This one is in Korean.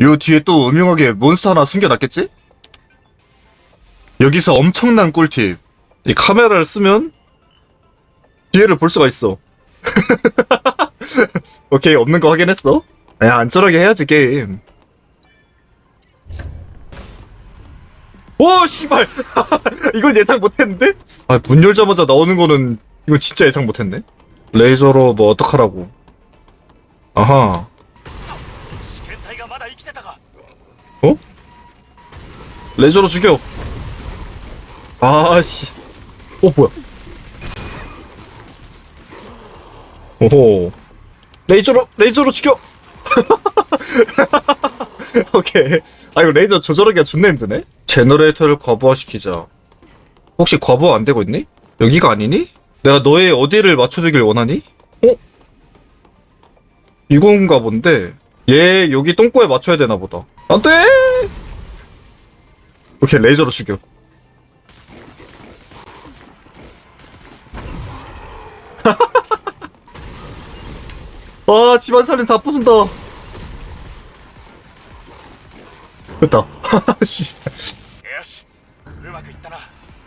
요 뒤에 또 음흉하게 몬스터 하나 숨겨놨겠지? 여기서 엄청난 꿀팁. 이 카메라를 쓰면 뒤에를 볼 수가 있어. 오케이, 없는 거 확인했어. 야, 안전하게 해야지, 게임. 오, 씨발! 이건 예상 못했는데? 아, 문 열자마자 나오는 거는, 이건 진짜 예상 못했네? 레이저로 뭐 어떡하라고. 아하. 어? 레이저로 죽여. 아씨. 어 뭐야? 오호. 레이저로 레이저로 죽여. 오케이. 아 이거 레이저 조절하기가 존나 힘드네. 제너레이터를 과부하시키자. 혹시 과부 안 되고 있니? 여기가 아니니? 내가 너의 어디를 맞춰주길 원하니? 어? 이건가 본데. 얘 여기 똥꼬에 맞춰야 되나 보다. 안 돼! 오케이, 레이저로 죽여. 와, 집안 살림 다 부순다. 됐다. 씨.